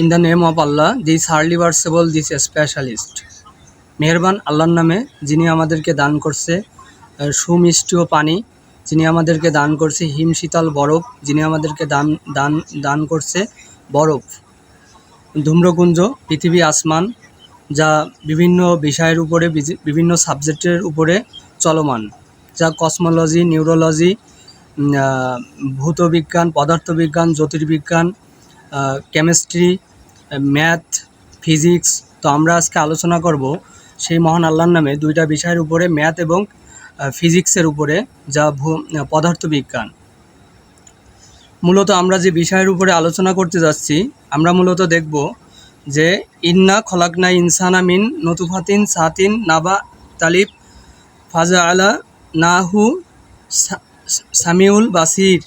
In the name of Allah this Harley ভার্সেবল this specialist মেহরবান আল্লাহর নামে, যিনি আমাদেরকে দান করছে সুমিষ্টীয় পানি, যিনি আমাদেরকে দান করছে, হিম শীতল বরফ, যিনি আমাদেরকে দান দান দান করছে, বরফ। ধূম্রকুঞ্জ, পৃথিবী আসমান, যা বিভিন্ন বিষয়ের উপরে বিভিন্ন সাবজেক্টের উপরে চলমান, যা কসমোলজি, নিউরোলজি ভূতবিজ্ঞান, পদার্থবিজ্ঞান, জ্যোতির্বিজ্ঞান কেমিস্ট্রি, ম্যাথ, ফিজিক্স, তো আমরা আজকে আলোচনা করব সেই মহান আল্লাহর নামে দুইটা বিষয়ের উপরে, ম্যাথ এবং ফিজিক্সের উপরে যা পদার্থবিজ্ঞান। মূলত আমরা যে বিষয়ের উপরে আলোচনা করতে যাচ্ছি, আমরা মূলত দেখব যে ইন্না খলাকনা ইনসানা মিন নতুফাতিন সাতিন নাবা তালিব ফাজা আলা নাহু সামিউল বাসির।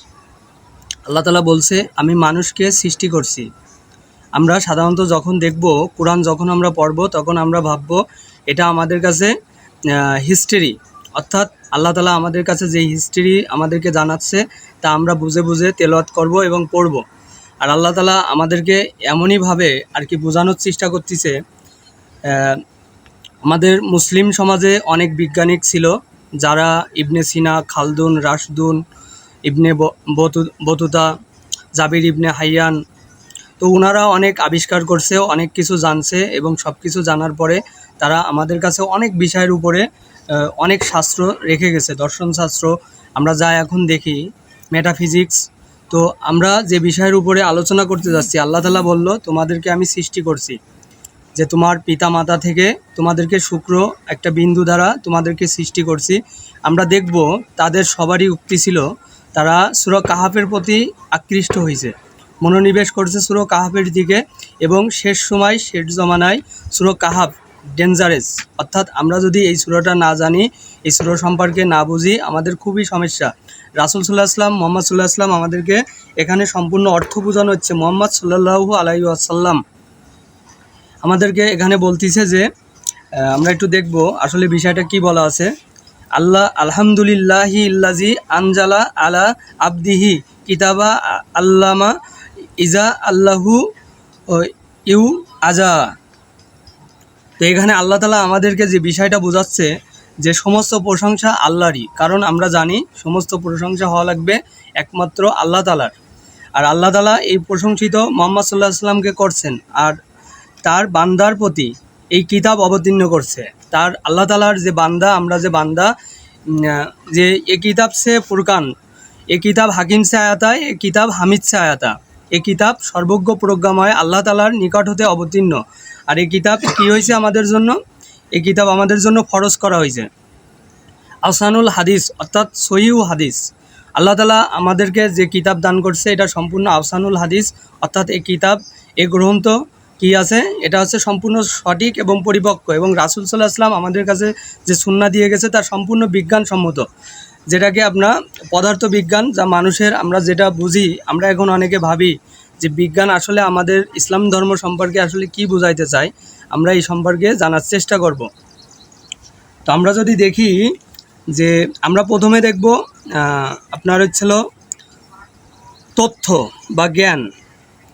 আল্লাহ তালা বলছে, আমি মানুষকে সৃষ্টি করছি। আমরা সাধারণত যখন দেখব, কোরআন যখন আমরা পড়ব, তখন আমরা ভাবব, এটা আমাদের কাছে হিস্ট্রি অর্থাৎ আল্লাহ তালা আমাদের কাছে যে হিস্ট্রি আমাদেরকে জানাচ্ছে, তা আমরা বুঝে বুঝে তেলাওয়াত করব এবং পড়ব। আর আল্লাহ তালা আমাদেরকে এমনইভাবে আর কি বোঝানোর চেষ্টা করতেছে আমাদের মুসলিম সমাজে অনেক বিজ্ঞানিক ছিল, যারা Ibn Sina, Khaldun, Rashdun Ibn Battuta, Jabir ibn Hayyan. তো ওনারা অনেক আবিষ্কার করছে, অনেক কিছু জানছে এবং সব কিছু জানার পরে তারা আমাদের কাছে অনেক বিষয়ের উপরে অনেক শাস্ত্র রেখে গেছে, দর্শন শাস্ত্র। আমরা যা এখন দেখি মেটাফিজিক্স তো আমরা যে বিষয়ের উপরে আলোচনা করতে যাচ্ছি, আল্লাহ তালা বলল, তোমাদেরকে আমি সৃষ্টি করছি, যে তোমার পিতা মাতা থেকে তোমাদেরকে শুক্র একটা বিন্দু দ্বারা তোমাদেরকে সৃষ্টি করছি। আমরা দেখব, তাদের সবারই উক্তি ছিল তারা সুর কাহাফের প্রতি আকৃষ্ট হয়েছে মনোনিবেশ করছে সুর কাহাফের দিকে এবং শেষ সময়, শেষ জমানায় সুর কাহাফ ডেঞ্জারেস অর্থাৎ আমরা যদি এই সুরটা না জানি, এই সুর সম্পর্কে না বুঝি, আমাদের খুবই সমস্যা। রাসুল সাল্লাহ আসলাম মোহাম্মদ সাল্লাহ আসলাম আমাদেরকে এখানে সম্পূর্ণ অর্থ বোঝানো হচ্ছে। মোহাম্মদ সাল্লাহু আলাই আসাল্লাম আমাদেরকে এখানে বলতিছে যে আমরা একটু দেখব আসলে বিষয়টা কি বলা আছে। আল্লাহ আলহামদুলিল্লাহি ইল্লাজি আনজালা আলা আবদিহি কিতাবা আল্লামা ইজা আল্লাহু ইউ আজা। তো এখানে আল্লাহ তালা আমাদেরকে যে বিষয়টা বোঝাচ্ছে যে সমস্ত প্রশংসা আল্লাহরই, কারণ আমরা জানি সমস্ত প্রশংসা হওয়া লাগবে একমাত্র আল্লাহ তালার। আর আল্লাহ তালা এই প্রশংসিত মোহাম্মদ সাল্লাহ আসলামকে করছেন, আর তার বান্দার প্রতি এই কিতাব অবতীর্ণ করছে। তার আল্লাহ তালার যে বান্দা, আমরা যে বান্দা যে এ কিতাব সে ফুরকান, এ কিতাব হাকিম সে আয়াতা, এ কিতাব হামিদ সে আয়াতা। এ কিতাব সর্বজ্ঞ প্রজ্ঞাময় আল্লাহ তালার নিকট হতে অবতীর্ণ। আর এই কিতাব কি হয়েছে আমাদের জন্য? এই কিতাব আমাদের জন্য ফরজ করা হয়েছে। আসানুল হাদিস, অর্থাৎ সহিউ হাদিস। আল্লাহ তালা আমাদেরকে যে কিতাব দান করছে, এটা সম্পূর্ণ আফসানুল হাদিস, অর্থাৎ এই কিতাব, এ গ্রন্থ কি আছে? এটা হচ্ছে সম্পূর্ণ সঠিক এবং পরিপক্ক এবং রাসুল সাল্লাহ আসলাম আমাদের কাছে যে সুন্না দিয়ে গেছে তা সম্পূর্ণ বিজ্ঞানসম্মত। যেটাকে আমরা পদার্থ বিজ্ঞান যা মানুষের আমরা যেটা বুঝি, আমরা এখন অনেকে ভাবি যে বিজ্ঞান আসলে আমাদের ইসলাম ধর্ম সম্পর্কে আসলে কি বোঝাইতে চায়, আমরা এই সম্পর্কে জানার চেষ্টা করব। তো আমরা যদি দেখি যে আমরা প্রথমে দেখব আপনার হচ্ছিল তথ্য বা জ্ঞান।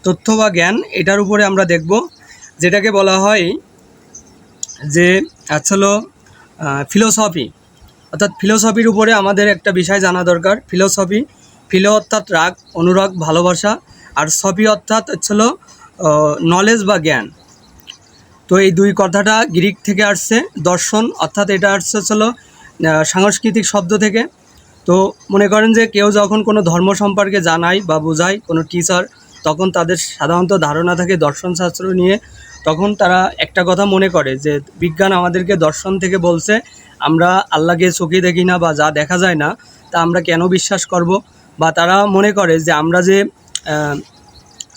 তথ্য বা জ্ঞান, এটার উপরে আমরা দেখব, যেটাকে বলা হয় যে আসলে ফিলোসফি অর্থাৎ ফিলোসফির উপরে আমাদের একটা বিষয় জানা দরকার। ফিলোসফি ফিলো অর্থাৎ রাগ, অনুরাগ, ভালোবাসা, আর সফি অর্থাৎ হচ্ছিল নলেজ বা জ্ঞান। তো এই দুই কথাটা গ্রিক থেকে আসছে, দর্শন, অর্থাৎ এটা আসছে হলো সাংস্কৃতিক শব্দ থেকে। তো মনে করেন যে কেউ যখন কোনো ধর্ম সম্পর্কে জানায় বা বোঝায় কোনো টিচার তখন তাদের সাধারণত ধারণা থাকে দর্শনশাস্ত্র নিয়ে। তখন তারা একটা কথা মনে করে যে, বিজ্ঞান আমাদেরকে দর্শন থেকে বলছে, আমরা আল্লাহকে চোখে দেখি না বা যা দেখা যায় না, তা আমরা কেন বিশ্বাস করব? বা তারা মনে করে যে, আমরা যে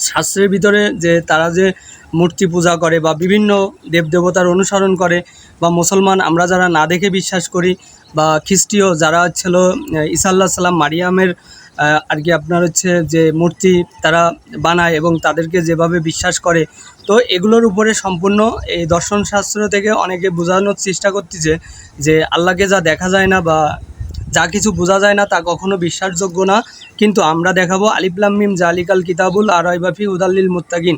শাস্ত্রের ভিতরে যে তারা যে মূর্তি পূজা করে বা বিভিন্ন দেবদেবতার অনুসরণ করে বা মুসলমান আমরা যারা না দেখে বিশ্বাস করি বা খ্রিস্টীয় যারা ছিল ঈসা আল্লাহ সাল্লাম মারিয়ামের আর কি আপনার হচ্ছে যে মূর্তি তারা বানায় এবং তাদেরকে যেভাবে বিশ্বাস করে, তো এগুলোর উপরে সম্পূর্ণ এই দর্শনশাস্ত্র থেকে অনেকে বোঝানোর চেষ্টা করতেছে যে আল্লাহকে যা দেখা যায় না বা যা কিছু বোঝা যায় না তা কখনো বিশ্বাসযোগ্য না। কিন্তু আমরা দেখাবো আলিফলাম মিম জালিকাল কিতাবুল আর বাফি উদাল্লিল মুত্তাকিন।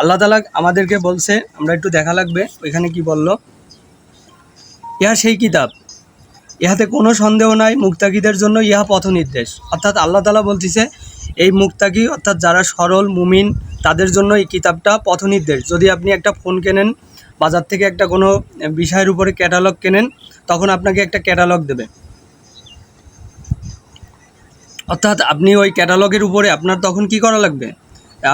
আল্লাহ তালা আমাদেরকে বলছে, আমরা একটু দেখা লাগবে, ওইখানে কি বলল? ইহা সেই কিতাব। ইহাতে কোনো সন্দেহ নাই মুক্তাকিদের জন্য ইহা পথ নির্দেশ অর্থাৎ আল্লাহ তালা বলতেছে, এই মুক্তাকি অর্থাৎ যারা সরল, মুমিন, তাদের জন্য এই কিতাবটা পথ নির্দেশ যদি আপনি একটা ফোন কেনেন, বাজার থেকে একটা কোনো বিষয়ের উপরে ক্যাটালগ কেনেন, তখন আপনাকে একটা ক্যাটালগ দেবে। অর্থাৎ আপনি ওই ক্যাটালগের উপরে আপনার তখন কি করা লাগবে?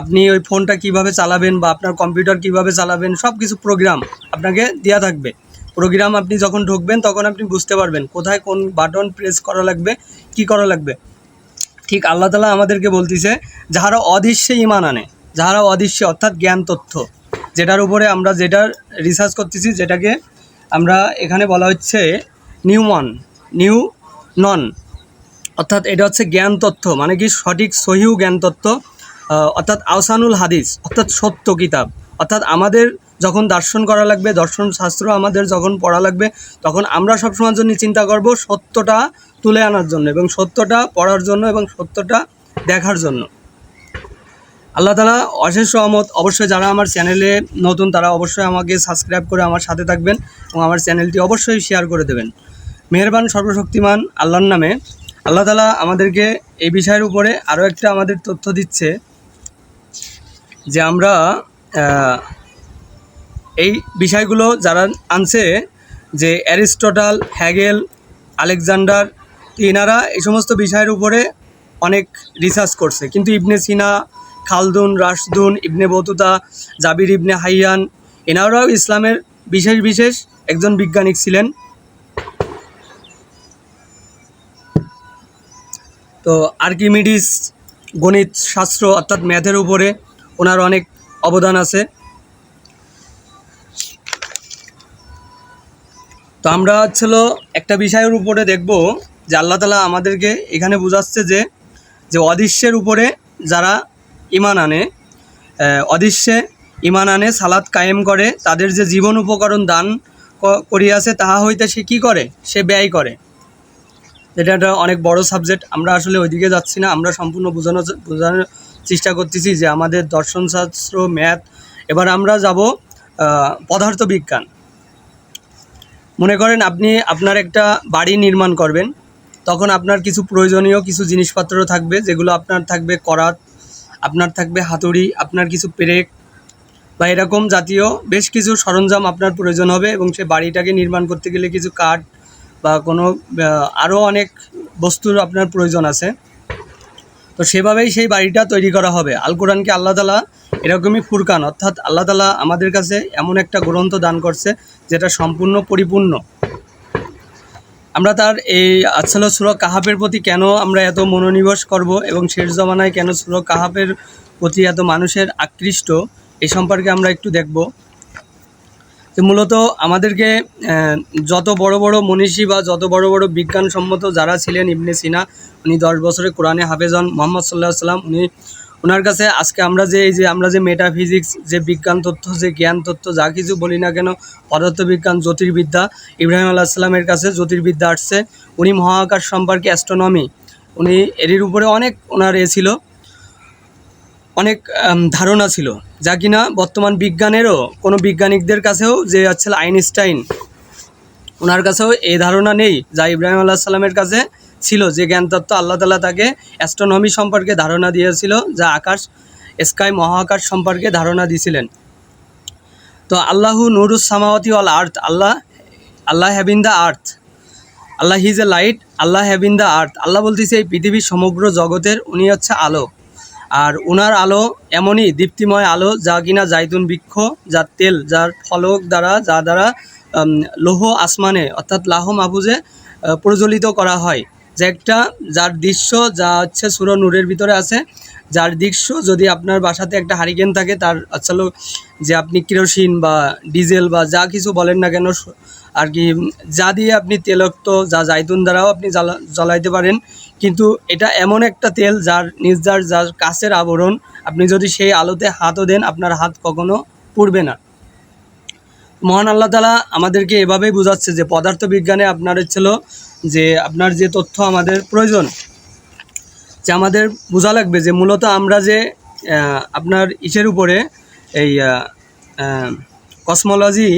আপনি ওই ফোনটা কীভাবে চালাবেন বা আপনার কম্পিউটার কীভাবে চালাবেন সব কিছু প্রোগ্রাম আপনাকে দেওয়া থাকবে। প্রোগ্রাম আপনি যখন ঢুকবেন, তখন আপনি বুঝতে পারবেন কোথায় কোন বাটন প্রেস করা লাগবে, কি করা লাগবে। ঠিক আল্লাহ তালা আমাদেরকে বলতেছে, যাহারা অদৃশ্যে ইমান আনে, যাহারা অদৃশ্যে অর্থাৎ জ্ঞান তথ্য, যেটার উপরে আমরা যেটার রিসার্চ করতেছি, যেটাকে আমরা এখানে বলা হচ্ছে নিউ ওয়ান নিউ নন অর্থাৎ এটা হচ্ছে জ্ঞান তথ্য মানে কি সঠিক সহিউ জ্ঞান তথ্য অর্থাৎ আহসানুল হাদিস, অর্থাৎ সত্য কিতাব, অর্থাৎ আমাদের যখন দর্শন করা লাগবে, দর্শন শাস্ত্র আমাদের যখন পড়া লাগবে, তখন আমরা সবসময় জন্য চিন্তা করব সত্যটা তুলে আনার জন্য এবং সত্যটা পড়ার জন্য এবং সত্যটা দেখার জন্য। আল্লাহ তালা অশেষ সহমত অবশ্যই যারা আমার চ্যানেলে নতুন, তারা অবশ্যই আমাকে সাবস্ক্রাইব করে আমার সাথে থাকবেন এবং আমার চ্যানেলটি অবশ্যই শেয়ার করে দেবেন। মেহেরবান, সর্বশক্তিমান আল্লাহর নামে আল্লাহ তালা আমাদেরকে এই বিষয়ের উপরে আরও একটা আমাদের তথ্য দিচ্ছে যে আমরা এই বিষয়গুলো যারা আনছে যে অ্যারিস্টটাল, হ্যাগেল, আলেকজান্ডার এনারা এই সমস্ত বিষয়ের উপরে অনেক রিসার্চ করছে। কিন্তু Ibn Sina, Khaldun, Rashdun, Ibn Battuta, Jabir ibn Hayyan, এনারাও ইসলামের বিশেষ বিশেষ একজন বিজ্ঞানিক ছিলেন। তো আর্কিমিডিস গণিত শাস্ত্র অর্থাৎ ম্যাথের উপরে ওনার অনেক অবদান আছে। তো আমরা হচ্ছিল একটা বিষয়ের উপরে দেখব যে আল্লাহ তালা আমাদেরকে এখানে বোঝাচ্ছে যে যে অদৃশ্যের উপরে যারা ইমান আনে অদৃশ্যে ইমান আনে সালাদ কায়েম করে তাদের যে জীবন উপকরণ দান করিয়াছে তাহা হইতে সে কী করে? সে ব্যয় করে। এটা একটা অনেক বড় সাবজেক্ট আমরা আসলে ওইদিকে যাচ্ছি না আমরা সম্পূর্ণ বোঝানো বোঝানোর চেষ্টা করতেছি যে আমাদের দর্শনশাস্ত্র ম্যাথ এবার আমরা যাব আহ, পদার্থ বিজ্ঞান মনে করেন আপনি আপনার একটা বাড়ি নির্মাণ করবেন, তখন আপনার কিছু প্রয়োজনীয় কিছু জিনিসপত্র থাকবে, যেগুলো আপনার থাকবে করাত, আপনার থাকবে হাতুড়ি, আপনার কিছু পেরেক, বা এরকম জাতীয় বেশ কিছু সরঞ্জাম আপনার প্রয়োজন হবে এবং সে বাড়িটাকে নির্মাণ করতে গেলে কিছু কাঠ বা কোনো আরও অনেক বস্তুর আপনার প্রয়োজন আছে। তো সেভাবেই সেই বাড়িটা তৈরি করা হবে। আল কোরআনকে আল্লাহ তালা এরকমই ফুরকান। অর্থাৎ আল্লাহ তালা আমাদের কাছে এমন একটা গ্রন্থ দান করছে, যেটা সম্পূর্ণ পরিপূর্ণ। আমরা তার এই আচ্ছাল সুর কাহাপের প্রতি কেন আমরা এত মনোনিবেশ করব এবং শেষ জমানায় কেন সুর কাহাপের প্রতি এত মানুষের আকৃষ্ট এই সম্পর্কে আমরা একটু দেখব। যে মূলত আমাদেরকে যত বড় বড় মনীষী বা যত বড় বড় বিজ্ঞানসম্মত যারা ছিলেন, ইবনে সিনা, উনি দশ বছরে কোরআনে হাফেজ মোহাম্মদ সাল্লাহ সাল্লাম উনি ওনার কাছে আজকে আমরা যে, এই যে আমরা যে মেটাফিজিক্স যে বিজ্ঞান তথ্য, যে জ্ঞান তথ্য, যা কিছু বলি না কেন, পদার্থবিজ্ঞান, জ্যোতির্বিদ্যা, ইব্রাহিম আল্লাহ সাল্লামের কাছে জ্যোতির্বিদ্যা আসছে। উনি মহাকাশ সম্পর্কে অ্যাস্ট্রোনমি উনি এর উপরে অনেক ওনার এ ছিল, অনেক ধারণা ছিল। যা কিনা বর্তমান বিজ্ঞানেরও, কোনো বিজ্ঞানিকদের কাছেও যে হচ্ছে আইনস্টাইন, ওনার কাছেও এই ধারণা নেই। যা ইব্রাহিম আল্লাহ সাল্লামের কাছে ছিল, যে জ্ঞানতত্ত্ব আল্লাহ তালা তাকে অ্যাস্ট্রোনমি সম্পর্কে ধারণা দিয়েছিল, যা আকাশ স্কাই মহাকাশ সম্পর্কে ধারণা দিয়েছিলেন তো আল্লাহু নুরুস সামাওয়াতি all earth, Allah Allah have in the earth Allah his a light Allah have in the earth Allah বলতেছে এই পৃথিবীর সমগ্র জগতের উনি হচ্ছে আলো। আর ওনার আলো এমনই দীপ্তিময় আলো, যা কিনা জাইতুন বৃক্ষ যার তেল, যার ফলক দ্বারা, যা দ্বারা লৌহ আসমানে, অর্থাৎ লাহ মাহফুজে প্রজ্বলিত করা হয়। যে একটা যার দৃশ্য যা হচ্ছে সুর নূরের ভিতরে আছে, যার দৃশ্য যদি আপনার বাসাতে একটা হারিকেন থাকে, তার আসলে যে আপনি কেরোসিন বা ডিজেল বা যা কিছু বলেন না কেন আর কি, যা দিয়ে আপনি তেলক্ত যা জাইতুন দ্বারাও আপনি জ্বালা, জ্বালাইতে পারেন। কিন্তু এটা এমন একটা তেল যার নির্যার যার কাছের আবরণ, আপনি যদি সেই আলোতে হাতও দেন, আপনার হাত কখনো পুড়বে না। মহান আল্লাহ তালা আমাদেরকে এভাবেই বোঝাচ্ছে যে পদার্থ বিজ্ঞানে আপনার ছিল যে আপনার যে তথ্য আমাদের প্রয়োজন, যে আমাদের বোঝা লাগবে যে মূলত আমরা যে আপনার ইসের উপরে এই কসমোলজি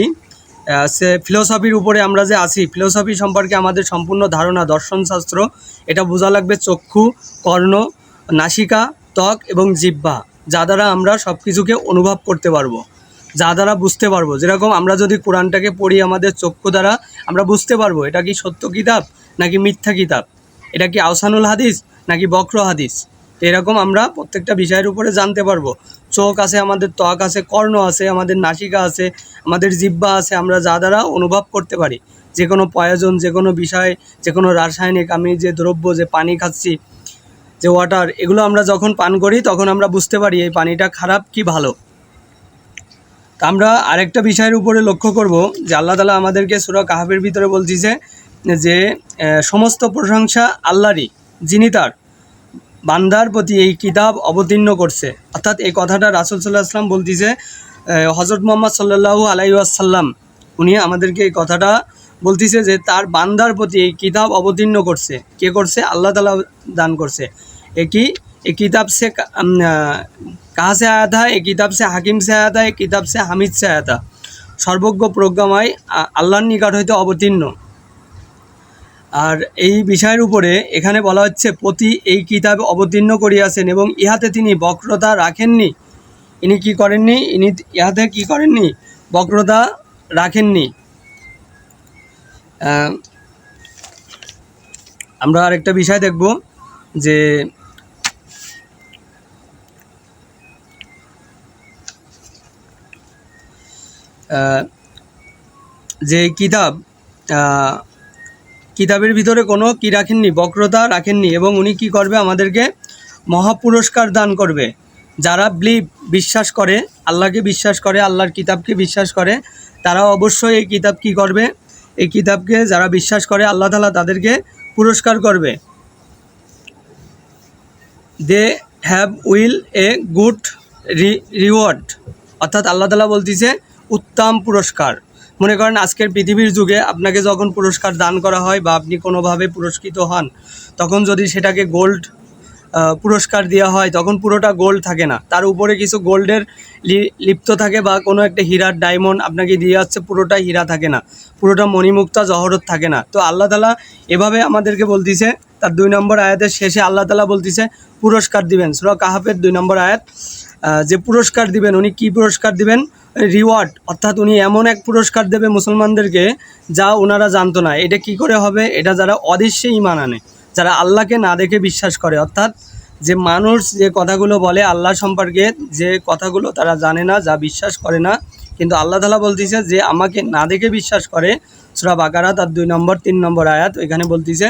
সে ফিলোসফির উপরে আমরা যে আছি ফিলোসফি সম্পর্কে আমাদের সম্পূর্ণ ধারণা দর্শনশাস্ত্র এটা বোঝা লাগবে চক্ষু, কর্ণ, নাসিকা, ত্বক এবং জিব্বা যা দ্বারা আমরা সব কিছুকে অনুভব করতে পারব। যা দ্বারা বুঝতে পারব। যেরকম আমরা যদি কোরআনটাকে পড়ি আমাদের চক্ষু দ্বারা, আমরা বুঝতে পারব, এটা কি সত্য কিতাব নাকি মিথ্যা কিতাব? এটা কি আহসানুল হাদিস নাকি বক্র হাদিস? তো এরকম আমরা প্রত্যেকটা বিষয়ের উপরে জানতে পারব। চোখ আছে, আমাদের ত্বক আছে, কর্ণ আছে, আমাদের নাসিকা আছে, আমাদের জিব্বা আছে, আমরা যা দ্বারা অনুভব করতে পারি। যে কোনো প্রয়োজন, যে কোনো বিষয়, যে কোনো রাসায়নিক, আমি যে দ্রব্য, যে পানি খাচ্ছি, যে ওয়াটার এগুলো আমরা যখন পান করি, তখন আমরা বুঝতে পারি এই পানিটা খারাপ কি ভালো। আমরা আরেকটা বিষয়ের উপরে লক্ষ্য করব যে আল্লাহ তালা আমাদেরকে সুরা কাহাবের ভিতরে বলতেছে যে আহ, সমস্ত প্রশংসা আল্লাহরই যিনি তার। বান্দার প্রতি এই কিতাব অবতীর্ণ করছে। অর্থাৎ এই কথাটা রাসুল সাল্লাহ আসলাম বলতেছে হজরত মোহাম্মদ সাল্লাহু আলাইসাল্লাম উনি আমাদেরকে এই কথাটা বলতেছে যে তার বান্দার প্রতি এই কিতাব অবতীর্ণ করছে। কে করছে? আল্লাহ তালা দান করছে। এ এই কিতাব সে কাহা সে আয়া থা এই কিতাব সে হাকিম সে আয়া থা এই কিতাব সে হামিদ সে আয়া থা সর্বজ্ঞ প্রজ্ঞাময় আল্লাহর নিকট হইতে অবতীর্ণ। আর এই বিষয়ের উপরে এখানে বলা হচ্ছে, প্রতি এই কিতাব অবতীর্ণ করিয়াছেন এবং ইহাতে তিনি বক্রতা রাখেননি। ইনি কি করেননি? ইনি ইহাতে কি করেননি? বক্রতা রাখেননি। আমরা আরেকটা বিষয় দেখব যে যে কিতাব কিতাবের ভিতরে কোনো কি রাখেননি, বক্রতা রাখেননি এবং উনি কি করবে? আমাদেরকে মহাপুরস্কার দান করবে। যারা বিলিভ বিশ্বাস করে, আল্লাহকে বিশ্বাস করে, আল্লাহর কিতাবকে বিশ্বাস করে, তারা অবশ্যই এই কিতাব কি করবে? এই কিতাবকে যারা বিশ্বাস করে, আল্লাহ তালা তাদেরকে পুরস্কার করবে। They have will a good re reward অর্থাৎ আল্লাহ তালা বলতেছে উত্তম পুরস্কার। মনে করেন আজকের পৃথিবীর যুগে আপনাকে যখন পুরস্কার দান করা হয় বা আপনি কোনোভাবে পুরস্কৃত হন, তখন যদি সেটাকে গোল্ড পুরস্কার দেওয়া হয়, তখন পুরোটা গোল্ড থাকে না। তার উপরে কিছু গোল্ডের লিপ্ত থাকে বা কোনো একটা হীরার ডায়মন্ড আপনাকে দিয়ে যাচ্ছে, পুরোটা হীরা থাকে না। পুরোটা মণিমুক্তা জহরত থাকে না। তো আল্লাহ তালা এভাবে আমাদেরকে বলতিছে, তার দুই নম্বর আয়াতের শেষে আল্লাহ তালা বলতিছে, পুরস্কার দিবেন। সুরা কাহাফের দুই নম্বর আয়াত যে পুরস্কার দিবেন, উনি কি পুরস্কার দিবেন? রিওয়ার্ড, অর্থাৎ উনি এমন এক পুরস্কার দেবে মুসলমানদেরকে যা ওনারা জানতো না। এটা কি করে হবে? এটা যারা অদৃশ্যে ইমান আনে, যারা আল্লাহকে না দেখে বিশ্বাস করে। অর্থাৎ যে মানুষ যে কথাগুলো বলে, আল্লাহ সম্পর্কে যে কথাগুলো তারা জানে না, যা বিশ্বাস করে না, কিন্তু আল্লাহ তালা বলতেছে যে আমাকে না দেখে বিশ্বাস করে। সুরা বাকারা তার দুই নম্বর, তিন নম্বর আয়াত ওইখানে বলতেছে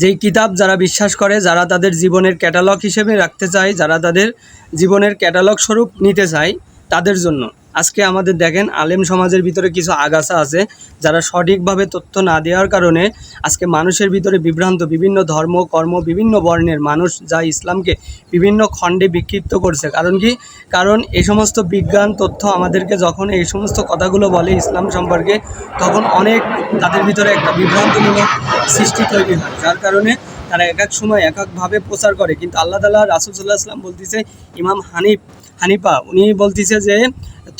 যেই কিতাব যারা বিশ্বাস করে, যারা তাদের জীবনের ক্যাটালগ হিসেবে রাখতে চায়, যারা তাদের জীবনের ক্যাটালগ স্বরূপ নিতে চায়, তাদের জন্য। আজকে আমাদের দেখেন আলেম সমাজের ভিতরে কিছু আগাছা আছে, যারা সঠিকভাবে তথ্য না দেওয়ার কারণে আজকে মানুষের ভিতরে বিভ্রান্ত, বিভিন্ন ধর্ম, কর্ম, বিভিন্ন বর্ণের মানুষ যা ইসলামকে বিভিন্ন খণ্ডে বিক্ষিপ্ত করছে। কারণ কি? কারণ এই সমস্ত বিজ্ঞান, তথ্য আমাদেরকে যখন এই সমস্ত কথাগুলো বলে ইসলাম সম্পর্কে, তখন অনেক তাদের ভিতরে একটা বিভ্রান্তমূলক সৃষ্টি তৈরি হয়, যার কারণে তারা এক এক সময় এক একভাবে প্রচার করে। কিন্তু আল্লাহ তালা রাসুল সাল্লাহ আসলাম বলতেছে, ইমাম হানিফ, হানিফা, উনি বলতেছে যে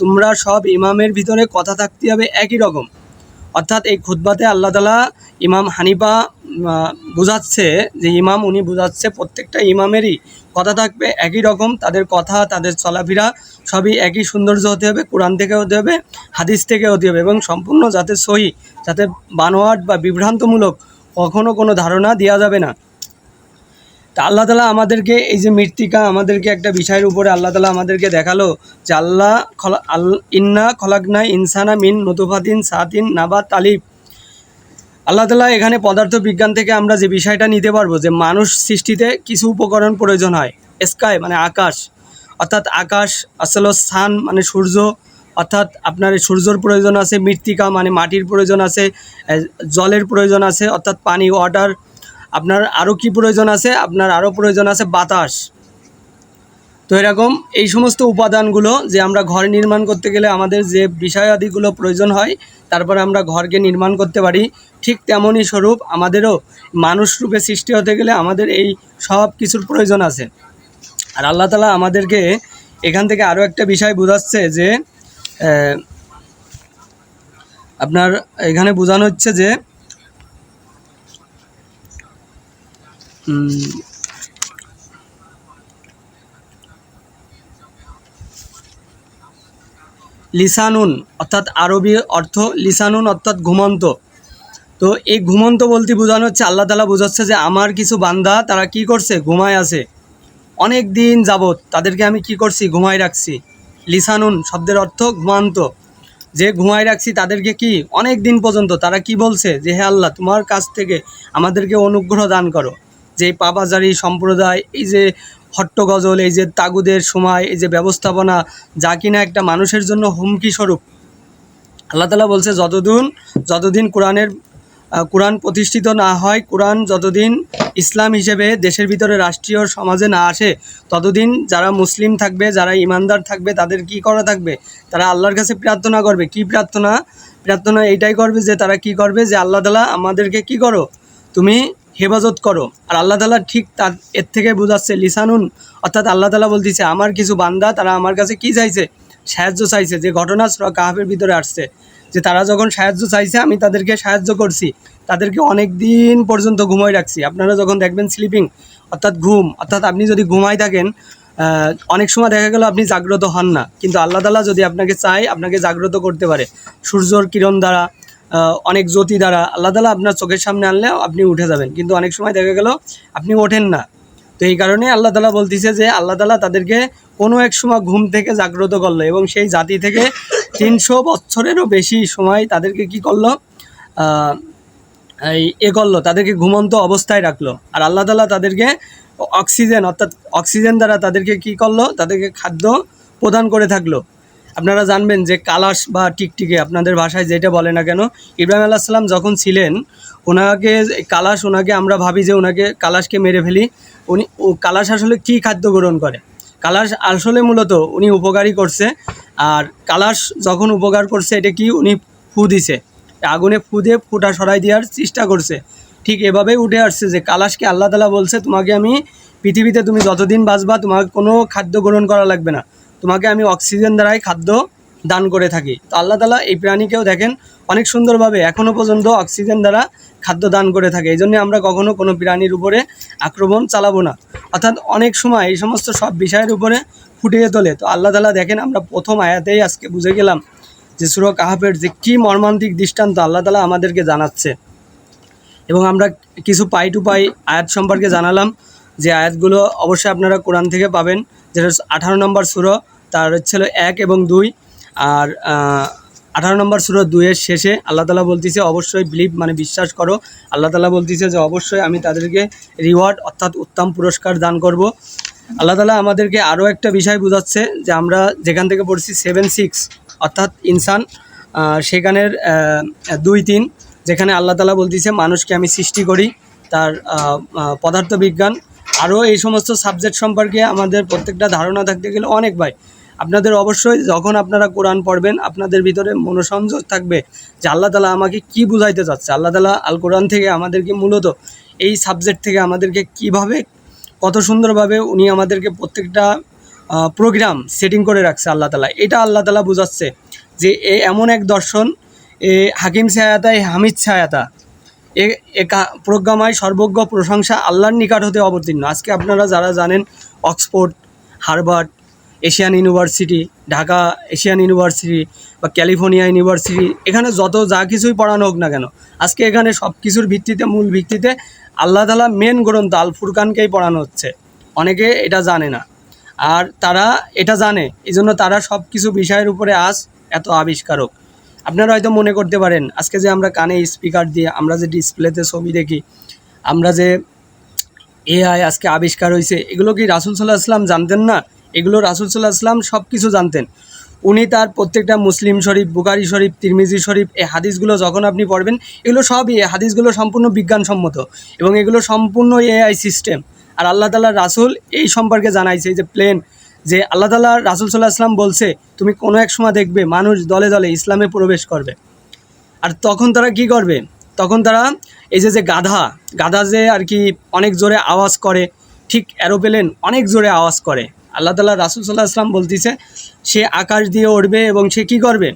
তোমরা সব ইমামের ভিতরে কথা থাকতে হবে একই রকম। অর্থাৎ এই খুতবাতে আল্লাহ তালা ইমাম আহ, বোঝাচ্ছে যে ইমাম উনি বোঝাচ্ছে প্রত্যেকটা ইমামেরই কথা থাকবে একই রকম তাদের কথা তাদের চলাফেরা সবই একই সৌন্দর্য হতে হবে কোরআন থেকে হতে হবে হাদিস থেকে হতে হবে এবং সম্পূর্ণ যাতে সহি যাতে বানোয়াট বা বিভ্রান্তমূলক কখনও কোনো ধারণা দেওয়া যাবে না। তা আল্লাহ তালা আমাদেরকে এই যে মৃত্তিকা আমাদেরকে একটা বিষয়ের উপরে আল্লাহ তালা আমাদেরকে দেখাল যে আল্লাহ খলা আল ইন্না খলাকনা ইনসানা মিন নতুফাতিন সাতিন নাবা তালিব আল্লাহ তালা এখানে পদার্থ বিজ্ঞান থেকে আমরা যে বিষয়টা নিতে পারব যে মানুষ সৃষ্টিতে কিছু উপকরণ প্রয়োজন হয় স্কাই মানে আকাশ। অর্থাৎ আকাশ, আসলে সান মানে সূর্য। অর্থাৎ আপনার সূর্যর প্রয়োজন আছে মৃত্তিকা মানে মাটির প্রয়োজন আছে জলের প্রয়োজন আছে, অর্থাৎ পানি ওয়াটার আপনার আরও কি প্রয়োজন আছে? আপনার আরও প্রয়োজন আছে বাতাস। তো এরকম এই সমস্ত উপাদানগুলো যে আমরা ঘর নির্মাণ করতে গেলে আমাদের যে বিষয়াদিগুলো প্রয়োজন হয়, তারপরে আমরা ঘরকে নির্মাণ করতে পারি। ঠিক তেমনই স্বরূপ আমাদেরও মানুষ রূপে সৃষ্টি হতে গেলে আমাদের এই সব কিছুর প্রয়োজন আছে। আর আল্লাহ তালা আমাদেরকে এখান থেকে আরও একটা বিষয় বোঝাচ্ছে যে আপনার এখানে বোঝানো হচ্ছে যে লিসানুন, অর্থাৎ আরবি অর্থ লিসানুন, অর্থাৎ ঘুমন্ত। তো এই ঘুমন্ত বলতে বোঝানো হচ্ছে, আল্লাহ তালা বোঝাচ্ছে যে আমার কিছু বান্দা, তারা কি করছে? ঘুমায় আছে। অনেক দিন যাবত তাদেরকে আমি কি করছি? ঘুমাই রাখছি। লিসানুন শব্দের অর্থ ঘুমান্ত। যে ঘুমাই রাখছি তাদেরকে কি? অনেক দিন পর্যন্ত তারা কি বলছে? যে হে আল্লাহ, তোমার কাছ থেকে আমাদেরকে অনুগ্রহ দান করো। যে এই পাপাজারি সম্প্রদায়, এই যে হট্টগজল, এই যে তাগুদের সময়, এই যে ব্যবস্থাপনা, যা কিনা একটা মানুষের জন্য হুমকি স্বরূপ। আল্লাহ তালা বলছে যতদিন যতদিন কোরআনের কোরআন প্রতিষ্ঠিত না হয়, কোরআন যতদিন ইসলাম হিসেবে দেশের ভিতরে রাষ্ট্রীয় সমাজে না আসে, ততদিন যারা মুসলিম থাকবে, যারা ইমানদার থাকবে, তাদের কি করা থাকবে? তারা আল্লাহর কাছে প্রার্থনা করবে। কি প্রার্থনা? প্রার্থনা এটাই করবে যে, তারা কি করবে? যে, আল্লাহ তালা আমাদেরকে কি করো? তুমি হেফাজত করো। আর আল্লাহ তালা ঠিক তার, এর থেকে বোঝাচ্ছে, লিসানুন, অর্থাৎ আল্লাহ তালা বলতেছে, আমার কিছু বান্দা, তারা আমার কাছে কি চাইছে? সাহায্য চাইছে, যে ঘটনা সুরা কাহাফের ভিতরে আসছে। যে তারা যখন সাহায্য চাইছে, আমি তাদেরকে সাহায্য করছি। তাদেরকে অনেক দিন পর্যন্ত ঘুমাই রাখছি। আপনারা যখন দেখবেন স্লিপিং অর্থাৎ ঘুম, অর্থাৎ আপনি যদি ঘুমাই থাকেন অনেক সময় দেখা গেল আপনি জাগ্রত হন না। কিন্তু আল্লাহ তালা যদি আপনাকে চায়, আপনাকে জাগ্রত করতে পারে। সূর্যর কিরণ দ্বারা অনেক জ্যোতি দ্বারা আল্লাহ তালা আপনার চোখের সামনে আনলে আপনি উঠে যাবেন। কিন্তু অনেক সময় দেখা গেল আপনি ওঠেন না। তো এই কারণে আল্লাহ তালা বলতেছে যে আল্লাহ তালা তাদেরকে কোনো এক সময় ঘুম থেকে জাগ্রত করল এবং সেই জাতি থেকে তিনশো বছরেরও বেশি সময় তাদেরকে কি করল? এই এ করল, তাদেরকে ঘুমন্ত অবস্থায় রাখল। আর আল্লাহ তালা তাদেরকে অক্সিজেন অর্থাৎ অক্সিজেন দ্বারা তাদেরকে কি করল? তাদেরকে খাদ্য প্রদান করে থাকল। আপনারা জানবেন যে কালাশ বা টিকটিকে আপনাদের ভাষায় যেটা বলে না কেন, ইব্রাহিম আল্লাহ সাল্লাম যখন ছিলেন, ওনাকে কালাশ, ওনাকে আমরা ভাবি যে ওনাকে কালাশকে মেরে ফেলি। উনি, ও কালাশ আসলে কি খাদ্য গ্রহণ করে? কালাশ আসলে মূলত উনি উপকারই করছে, আর কালাশ যখন উপকার করছে, এটা কি? উনি ফু দিছে। আগুনে ফু দিয়ে ফুটা সরাই দেওয়ার চেষ্টা করছে। ঠিক এভাবেই উঠে আসছে যে কালাশকে আল্লাহ তালা বলছে, তোমাকে আমি পৃথিবীতে তুমি যতদিন বাঁচবা তোমাকে কোনো খাদ্য গ্রহণ করা লাগবে না। তোমাকে আমি অক্সিজেন দ্বারাই খাদ্য দান করে থাকি। তো আল্লাহ তালা এই প্রাণীকেও দেখেন, অনেক সুন্দরভাবে এখনও পর্যন্ত অক্সিজেন দ্বারা খাদ্য দান করে থাকে। এই জন্য আমরা কখনও কোনো প্রাণীর উপরে আক্রমণ চালাবো না। অর্থাৎ অনেক সময় এই সমস্ত সব বিষয়ের উপরে ফুটিয়ে তোলে। তো আল্লাহ তালা দেখেন, আমরা প্রথম আয়াতেই আজকে বুঝে গেলাম যে সুর কাহাফের যে কী মর্মান্তিক দৃষ্টান্ত আল্লাহ তালা আমাদেরকে জানাচ্ছে। এবং আমরা কিছু পাই টু পাই আয়াত সম্পর্কে জানালাম। যে আয়াতগুলো অবশ্যই আপনারা কোরআন থেকে পাবেন। যেটা আঠারো নম্বর সুরো তার হচ্ছিল এক এবং দুই। আর আঠারো নম্বর সুরো দুইয়ের শেষে আল্লাহ তালা বলতেছে, অবশ্যই বিলিভ মানে বিশ্বাস করো। আল্লাহ তালা বলতেছে যে, অবশ্যই আমি তাদেরকে রিওয়ার্ড অর্থাৎ উত্তম পুরস্কার দান করব। আল্লাহ তালা আমাদেরকে আরও একটা বিষয় বোঝাচ্ছে যে, আমরা যেখান থেকে পড়ছি সেভেন সিক্স অর্থাৎ ইনসান সেখানের দুই তিন, যেখানে আল্লাহ তালা বলতেছে, মানুষকে আমি সৃষ্টি করি। তার পদার্থবিজ্ঞান আরও এই সমস্ত সাবজেক্ট সম্পর্কে আমাদের প্রত্যেকটা ধারণা থাকতে গেলে অনেক ভাই। আপনাদের অবশ্যই যখন আপনারা কোরআন পড়বেন, আপনাদের ভিতরে মনোসংযোগ থাকবে যে আল্লাহ তালা আমাকে কি বুঝাইতে চাচ্ছে। আল্লাহ তালা আল কোরআন থেকে আমাদেরকে মূলত এই সাবজেক্ট থেকে আমাদেরকে কীভাবে, কত সুন্দরভাবে উনি আমাদেরকে প্রত্যেকটা প্রোগ্রাম সেটিং করে রাখছে আল্লাহ তালা। এটা আল্লাহ তালা বোঝাচ্ছে যে এ এমন এক দর্শন, এ হাকিম ছায়াতা হামিদ ছায়াতা। একা, প্রজ্ঞাময়, সর্বজ্ঞ, প্রশংসা আল্লাহর নিকট হতে অবতীর্ণ। আজকে আপনারা যারা জানেন, Oxford, Harvard, Asian university, Dhaka Asian university বা ক্যালিফোর্নিয়া ইউনিভার্সিটি, এখানে যত যা কিছুই পড়ানো হোক না কেন, আজকে এখানে সব কিছুর ভিত্তিতে, মূল ভিত্তিতে আল্লাহ তালা মেন গ্রন্থ আল ফুরকানকেই পড়ানো হচ্ছে। অনেকে এটা জানে না। আর তারা এটা জানে এই জন্য তারা সব কিছু বিষয়ের উপরে আজ এত আবিষ্কারক। আপনারা হয়তো মনে করতে পারেন, আজকে যে আমরা কানে স্পিকার দিয়ে আমরা যে ডিসপ্লেতে ছবি দেখি, আমরা যে এআই আজকে আবিষ্কার হয়েছে এগুলো কি রাসুল সাল্লাহ আসলাম জানতেন না? এগুলো রাসুল সাল্লাহ আসলাম সব কিছু জানতেন। উনি তার প্রত্যেকটা মুসলিম শরীফ বুকারি শরীফ, তিরমিজি শরীফ, এই হাদিসগুলো যখন আপনি পড়বেন, এগুলো সবই, এই হাদিসগুলো সম্পূর্ণ বিজ্ঞানসম্মত এবং এগুলো সম্পূর্ণ এআই সিস্টেম আর আল্লাহ তালা রাসুল এই সম্পর্কে জানাইছে যে প্লেন যে আল্লাহ তালা রাসুল সাল্লাহ আসলাম বলছে, তুমি কোনো এক সময় দেখবে মানুষ দলে দলে ইসলামে প্রবেশ করবে। আর তখন তারা কি করবে? তখন তারা এই যে যে গাধা গাধা যে আর কি অনেক জোরে আওয়াজ করে, ঠিক অ্যারোপ্লেন অনেক জোরে আওয়াজ করে। আল্লাহ তাল্লাহ রাসুল সাল্লাহ আসলাম বলতেছে, সে আকাশ দিয়ে উঠবে এবং সে কি করবে?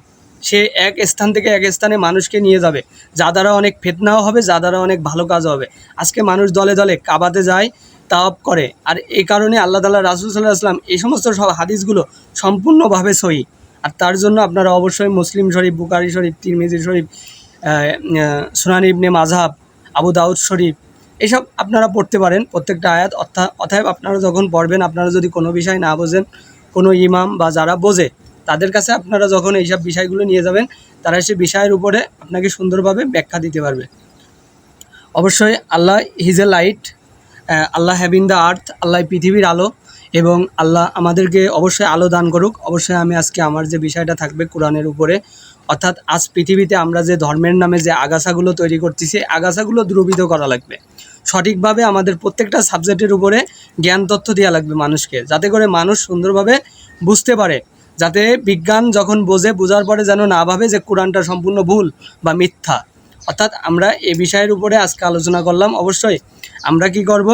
সে এক স্থান থেকে এক স্থানে মানুষকে নিয়ে যাবে। যা দ্বারা অনেক ফেতনাও হবে, যা দ্বারা অনেক ভালো কাজ হবে। আজকে মানুষ দলে দলে কাবাতে যায় তাওয়াব করে। আর এই কারণে আল্লাহ তালা রাসুল সাল্লাহ আসলাম এই সমস্ত সব হাদিসগুলো সম্পূর্ণভাবে সহি। আর তার জন্য আপনারা অবশ্যই মুসলিম শরীফ বুকারি শরীফ, তিরমিজি শরীফ সুনান ইবনে মাঝহাব আবু দাউদ শরীফ, এসব আপনারা পড়তে পারেন প্রত্যেকটা আয়াত। অর্থাৎ অতএব আপনারা যখন পড়বেন, আপনারা যদি কোনো বিষয় না বোঝেন, কোনো ইমাম বা যারা বোঝে, তাদের কাছে আপনারা যখন এইসব বিষয়গুলো নিয়ে যাবেন, তারা সে বিষয়ের উপরে আপনাকে সুন্দরভাবে ব্যাখ্যা দিতে পারবে। অবশ্যই Allah his a light Allah having the earth Allah পৃথিবীর আলো এবং আল্লাহ আমাদেরকে অবশ্যই আলো দান করুক। অবশ্যই আমি আজকে আমার যে বিষয়টা থাকবে কোরআনের উপরে, অর্থাৎ আজ পৃথিবীতে আমরা যে ধর্মের নামে যে আগাছাগুলো তৈরি করতেছি আগাছাগুলো দ্রবীত করা লাগবে। সঠিকভাবে আমাদের প্রত্যেকটা সাবজেক্টের উপরে জ্ঞান তথ্য দেওয়া লাগবে মানুষকে, যাতে করে মানুষ সুন্দরভাবে বুঝতে পারে। যাতে বিজ্ঞান যখন বোঝে, বোঝার পরে যেন না ভাবে যে কোরআনটা সম্পূর্ণ ভুল বা মিথ্যা। অর্থাৎ আমরা এ বিষয়ের উপরে আজকে আলোচনা করলাম। অবশ্যই আমরা কি করব?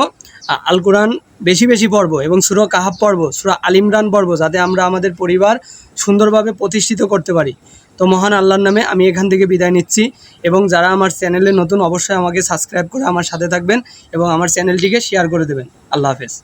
আল কোরআন বেশি বেশি পড়ব এবং সুরা কাহাব পড়ব, সুরা আল ইমরান পড়ব যাতে আমরা আমাদের পরিবার সুন্দরভাবে প্রতিষ্ঠিত করতে পারি। তো মহান আল্লাহর নামে আমি এখান থেকে বিদায় নিচ্ছি এবং যারা আমার চ্যানেলে নতুন অবশ্যই আমাকে সাবস্ক্রাইব করে আমার সাথে থাকবেন এবং আমার চ্যানেলটিকে শেয়ার করে দেবেন। আল্লাহ হাফেজ।